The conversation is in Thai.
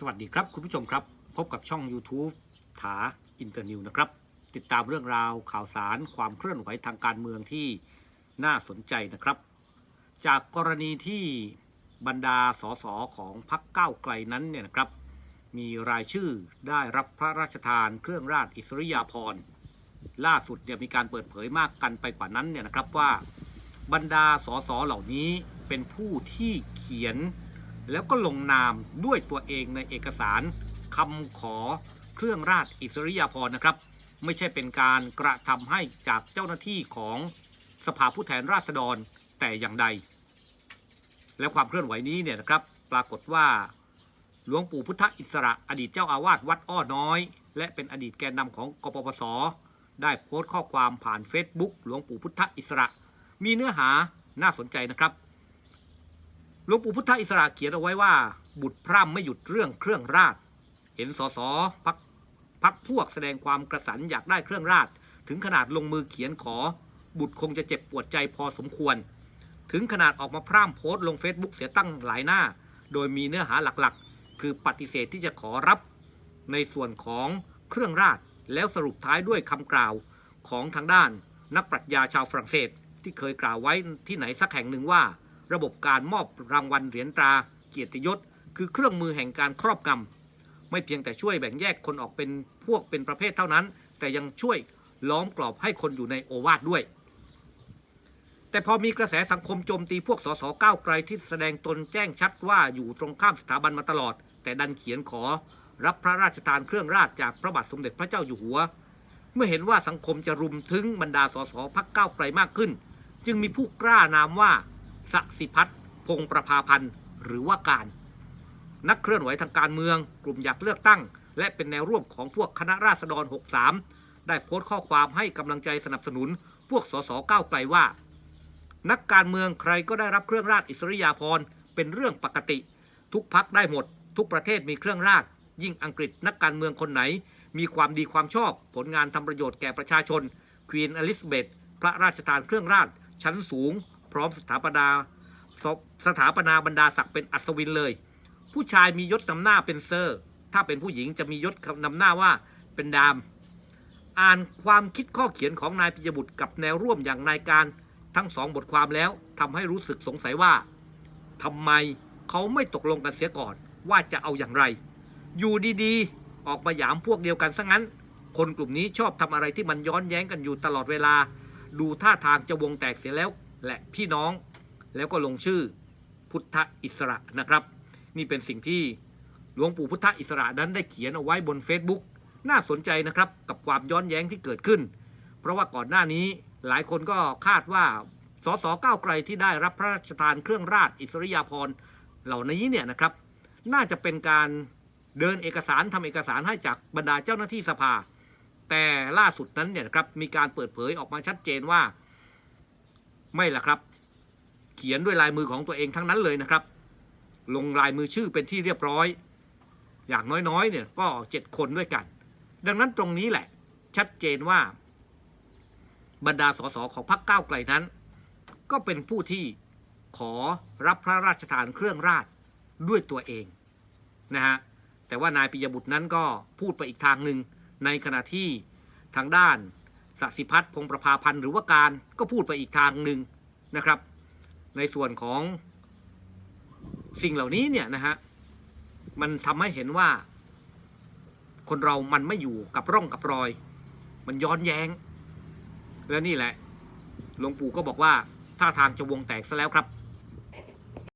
สวัสดีครับคุณผู้ชมครับ พบกับช่อง YouTube ถาอินเตอร์นิวนะครับ ติดตามเรื่องราวข่าวสารความเคลื่อนไหวทางการเมืองที่น่าสนใจนะครับ จากกรณีที่บรรดาสสของพรรคก้าวไกลนั้นเนี่ยนะครับ มีรายชื่อได้รับพระราชทานเครื่องราชอิสริยาภรณ์ล่าสุดเนี่ยมีการเปิดเผยมากกันไปกว่านั้นเนี่ยนะครับว่าบรรดาสสเหล่านี้เป็นผู้ที่เขียน แล้วก็ลงนามด้วยตัวเองในเอกสารคำขอเครื่องราชอิสริยาภรณ์นะครับ ไม่ใช่เป็นการกระทำให้จากเจ้าหน้าที่ของสภาผู้แทนราษฎรแต่อย่างใด และความเคลื่อนไหวนี้เนี่ยนะครับ ปรากฏว่าหลวงปู่พุทธอิสระอดีตเจ้าอาวาสวัดอ้อน้อย และเป็นอดีตแกนนำของกปปส ได้โพสต์ข้อความผ่านเฟซบุ๊กหลวงปู่พุทธอิสระ มีเนื้อหาน่าสนใจนะครับ หลวงปู่พุทธอิสระเขียนเอาไว้ว่า บุตรพร่ำไม่หยุดเรื่องเครื่องราช เห็นสสพักพักพวกแสดงความกระสันอยากได้เครื่องราช ถึงขนาดลงมือเขียนขอ บุตรคงจะเจ็บปวดใจพอสมควร ถึงขนาดออกมาพร่ำโพสต์ลงเฟซบุ๊กเสียตั้งหลายหน้า โดยมีเนื้อหาหลักๆ คือปฏิเสธที่จะขอรับ ในส่วนของเครื่องราช แล้วสรุปท้ายด้วยคำกล่าวของทางด้าน นักปรัชญาชาวฝรั่งเศสที่เคยกล่าวไว้ที่ไหนสักแห่งหนึ่งว่า ระบบการมอบรางวัลเหรียญตราเกียรติยศ คือเครื่องมือแห่งการครอบงำไม่เพียงแต่ช่วยแบ่งแยกคนออกเป็นพวกเป็นประเภทเท่านั้น แต่ยังช่วยล้อมกรอบให้คนอยู่ในโอวาทด้วย แต่พอมีกระแสสังคมโจมตีพวกสสก้าวไกลที่แสดงตนแจ้งชัดว่าอยู่ตรงข้ามสถาบันมาตลอด แต่ดันเขียนขอรับพระราชทานเครื่องราชจากพระบาทสมเด็จพระเจ้าอยู่หัว เมื่อเห็นว่าสังคมจะรุมถึงบรรดาสสพักก้าวไกลมากขึ้น จึงมีผู้กล้านามว่า สสิพัฒน์พงประภาพันธ์หรือว่าการ นักเคลื่อนไหวทางการเมือง กลุ่มอยากเลือกตั้ง และเป็นแนวร่วมของพวกคณะราษฎร 63 ได้โพสต์ข้อความให้กำลังใจสนับสนุน พวกสสก้าวไกลว่า นักการเมืองใครก็ได้รับเครื่องราชอิสริยาภรณ์เป็นเรื่องปกติ ทุกพักได้หมด ทุกประเทศมีเครื่องราชยิ่งอังกฤษนักการเมืองคนไหน มีความดีความชอบ ผลงานทำประโยชน์แก่ประชาชนควีนอลิซาเบธพระราชทานเครื่องราช ชั้นสูง พร้อมสถาปนาสถาปนาบรรดาศักดิ์เป็นอัศวินเลย ผู้ชายมียศนำหน้าเป็นเซอร์ ถ้าเป็นผู้หญิงจะมียศนำหน้าว่าเป็นดาม อ่านความคิดข้อเขียนของนายปิยบุตรกับแนวร่วมอย่างนายการทั้งสองบทความแล้วทำให้รู้สึกสงสัยว่าทำไมเขาไม่ตกลงกันเสียก่อนว่าจะเอาอย่างไร อยู่ดีๆ ออกมาหยามพวกเดียวกันซะงั้น คนกลุ่มนี้ชอบทำอะไรที่มันย้อนแย้งกันอยู่ตลอดเวลา ดูท่าทางจะวงแตกเสียแล้ว และพี่น้องแล้วก็ลงชื่อพุทธอิสระนะครับ นี่เป็นสิ่งที่หลวงปู่พุทธอิสระนั้นได้เขียนเอาไว้บน Facebook น่าสนใจนะครับกับความย้อนแย้งที่เกิดขึ้น เพราะว่าก่อนหน้านี้หลายคนก็คาดว่าสสก้าวไกลที่ได้รับพระราชทานเครื่องราชอิสริยาภรณ์เหล่านี้เนี่ยนะครับ น่าจะเป็นการเดินเอกสารทำเอกสารให้จากบรรดาเจ้าหน้าที่สภา แต่ล่าสุดนั้นเนี่ยนะครับมีการเปิดเผยออกมาชัดเจนว่า ไม่ละครับ เขียนด้วยลายมือของตัวเองทั้งนั้นเลยนะครับ ลงลายมือชื่อเป็นที่เรียบร้อย อย่างน้อยๆเนี่ยก็เจ็ดคนด้วยกัน ดังนั้นตรงนี้แหละ ชัดเจนว่า บรรดาสสของพรรคก้าวไกลนั้น ก็เป็นผู้ที่ขอรับพระราชทานเครื่องราชด้วยตัวเองนะฮะแต่ว่านายปิยบุตรนั้นก็พูดไปอีกทางหนึ่งในขณะที่ทางด้าน สสิพัฒน์พงประภาพันธ์หรือว่าการก็พูดไปอีกทางหนึ่งนะครับ ในส่วนของสิ่งเหล่านี้เนี่ยนะฮะมันทำให้เห็นว่า คนเรามันไม่อยู่กับร่องกับรอย มันย้อนแย้ง และนี่แหละหลวงปู่ก็บอกว่าท่าทางจะวงแตกซะแล้วครับ